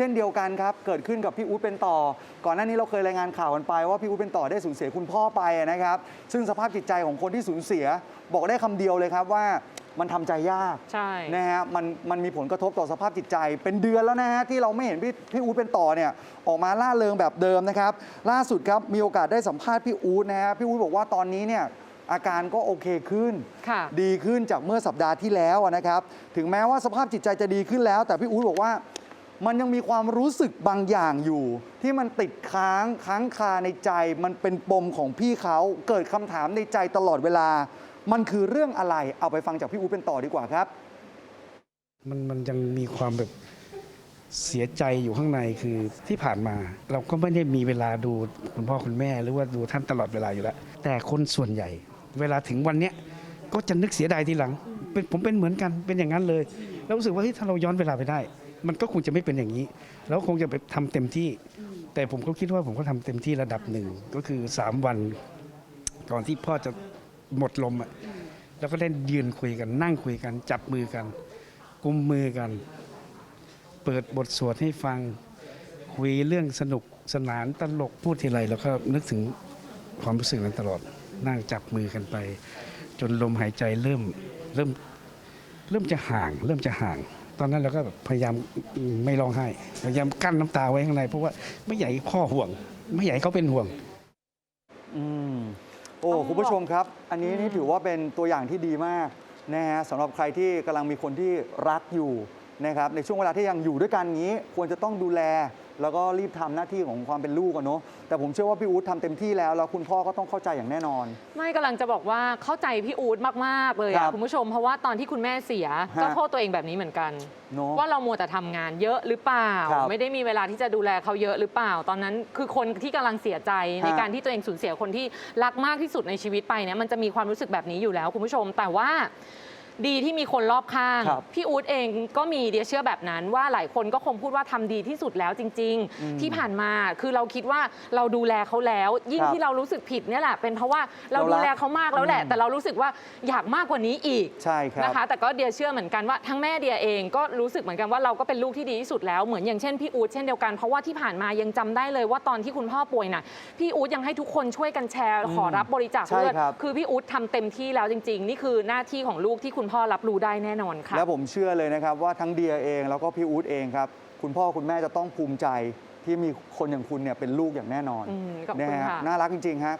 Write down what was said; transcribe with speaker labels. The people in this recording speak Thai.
Speaker 1: ช่นเดียวกันครับ เกิดขึ้นกับพี่อู๊ดเป็นต่อ ก่อนหน้านี้เราเคยรายงานข่าวกันไปว่าพี่อู๊ดเป็นต่อได้สูญเสียคุณพ่อไปนะครับ ซึ่งสภาพจิตใจของคนที่สูญเสีย บอกได้คำเดียวเลยครับว่ามันทำใจยาก
Speaker 2: ใช่
Speaker 1: นะฮะมันมันมีผลกระทบต่อสภาพจิตใจ เป็นเดือนแล้วนะฮะที่เราไม่เห็นพี่พี่อู๊ดเป็นต่อเนี่ยออกมาล่าเริงแบบเดิมนะครับ ล่าสุดครับมีโอกาสได้สัมภาษณ์พี่อู๊ดนะฮะพี่อู๊ดบอกว่าตอนนี้เนี่ยอาการก็โอเคขึ้น
Speaker 2: ค่ะ
Speaker 1: ดีขึ้นจากเมื่อสัปดาห์ที่แล้วอะนะครับ ถึงแม้ว่าสภาพจิตใจจะดีขึ้นแล้ว แต่พี่อู๊ดบอกว่า มันยังมีความรู้สึกบางอย่างอยู่ ที่มันติดค้างค้างคาในใจ มันเป็นปมของพี่เขาเกิดคำถามในใจตลอดเวลา มันคือเรื่องอะไรเอาไปฟังจากพี่อูเป็นต่อดีกว่าครับ
Speaker 3: มันมันยังมีความแบบเสียใจอยู่ข้างในคือที่ผ่านมา เราก็ไม่ได้มีเวลาดูคุณพ่อคุณแม่หรือว่าดูท่านตลอดเวลาอยู่แล้ว แต่คนส่วนใหญ่ เวลาถึงวันเนี้ยก็จะนึกเสียดายทีหลังเป็นผมเป็นเหมือนกันเป็นอย่างนั้นเลย แล้วรู้สึกว่าเฮ้ยถ้าเราย้อนเวลาไปได้ มันก็คงจะไม่เป็นอย่างนี้ แล้วคงจะไปทำเต็มที่ แต่ผมก็คิดว่าผมก็ทำเต็มที่ระดับหนึ่งก็คือ 3 วันก่อนที่พ่อจะหมดลมอะแล้วก็ได้ยืนคุยกันนั่งคุยกัน จับมือกัน กุมมือกัน เปิดบทสวดให้ฟัง คุยเรื่องสนุกสนานตลกพูดทีไรแล้วก็นึกถึงความรู้สึกนั้นตลอดนั่งจับมือกันไป จนลมหายใจเริ่มเริ่มเริ่มจะห่าง เริ่มจะห่าง ตอนนั้นเราก็แบบพยายามไม่ร้องไห้พยายามกั้นน้ำตาไว้ข้างในเพราะว่าไม่อยากให้พ่อห่วง ไม่อยากให้เขาเป็นห่วง
Speaker 1: อืมโอ้คุณผู้ชมครับ อันนี้นี่ถือว่าเป็นตัวอย่างที่ดีมากนะฮะสำหรับใครที่กำลังมีคนที่รักอยู่นะครับในช่วงเวลาที่ยังอยู่ด้วยกันนี้ ควรจะต้องดูแล แล้วก็รีบทำหน้าที่ของความเป็นลูกกันเนาะแต่ผมเชื่อว่าพี่อู๊ดทำเต็มที่แล้ว แล้วคุณพ่อก็ต้องเข้าใจอย่างแน่นอน
Speaker 2: ไม่กำลังจะบอกว่าเข้าใจพี่อู๊ดมากๆเลย
Speaker 1: ครั
Speaker 2: อะ
Speaker 1: บ
Speaker 2: คุณผู้ชมเพราะว่าตอนที่คุณแม่เสีย
Speaker 1: ฮะ
Speaker 2: ก็โทษตัวเองแบบนี้เหมือนกัน
Speaker 1: เนาะ
Speaker 2: ว่าเรามัวแต่ทำงานเยอะหรือเปล่า
Speaker 1: ครับ
Speaker 2: ไม่ได้มีเวลาที่จะดูแลเขาเยอะหรือเปล่า ตอนนั้นคือคนที่กำลังเสียใจใน
Speaker 1: ฮะ
Speaker 2: การที่ตัวเองสูญเสียคนที่รักมากที่สุดในชีวิตไปเนี่ยมันจะมีความรู้สึกแบบนี้อยู่แล้วคุณผู้ชม แต่ว่า ดีที่มีคนรอบข้าง
Speaker 1: ครับ
Speaker 2: พี่อู๊ดเองก็มีเดียเชื่อแบบนั้น ว่าหลายคนก็คงพูดว่าทำดีที่สุดแล้วจริง
Speaker 1: อืม
Speaker 2: ๆที่ผ่านมาคือเราคิดว่าเราดูแลเขาแล้ว ยิ่ง
Speaker 1: ครับ
Speaker 2: ที่เรารู้สึกผิดเนี่ยแหละเป็นเพราะว่าเรา
Speaker 1: เรารัก
Speaker 2: ดูแลเขามากแล้วแหละ
Speaker 1: อืม
Speaker 2: แต่เรารู้สึกว่าอยากมากกว่านี้อีก
Speaker 1: ใช่ครับ
Speaker 2: นะคะแต่ก็เดียเชื่อเหมือนกันว่าทั้งแม่เดียเองก็รู้สึกเหมือนกันว่าเราก็เป็นลูกที่ดีที่สุดแล้วเหมือนอย่างเช่นพี่อู๊ดเช่นเดียวกันเพราะว่าที่ผ่านมายังจำได้เลยว่าตอนที่คุณพ่อป่วยน่ะพี่อู๊ดยังให้ทุกคนช่วยกันแชร์
Speaker 1: อืม
Speaker 2: ขอรับบริจาค
Speaker 1: ใช่
Speaker 2: เลือด
Speaker 1: ครับ
Speaker 2: คือพี่อู๊ดทำเต็มที่แล้วจริง ๆ นี่คือหน้าที่ของลูกที่คุณพ่อรับรู้ได้แน่นอนค่ะ
Speaker 1: และผมเชื่อเลยนะครับว่าทั้งเดียเองแล้วก็พี่อู๊ดเองครับ คุณพ่อคุณแม่จะต้องภูมิใจที่มีคนอย่างคุณเนี่ยเป็นลูกอย่างแน่นอน
Speaker 2: อ
Speaker 1: นะฮะะน่ารักจริงๆฮะ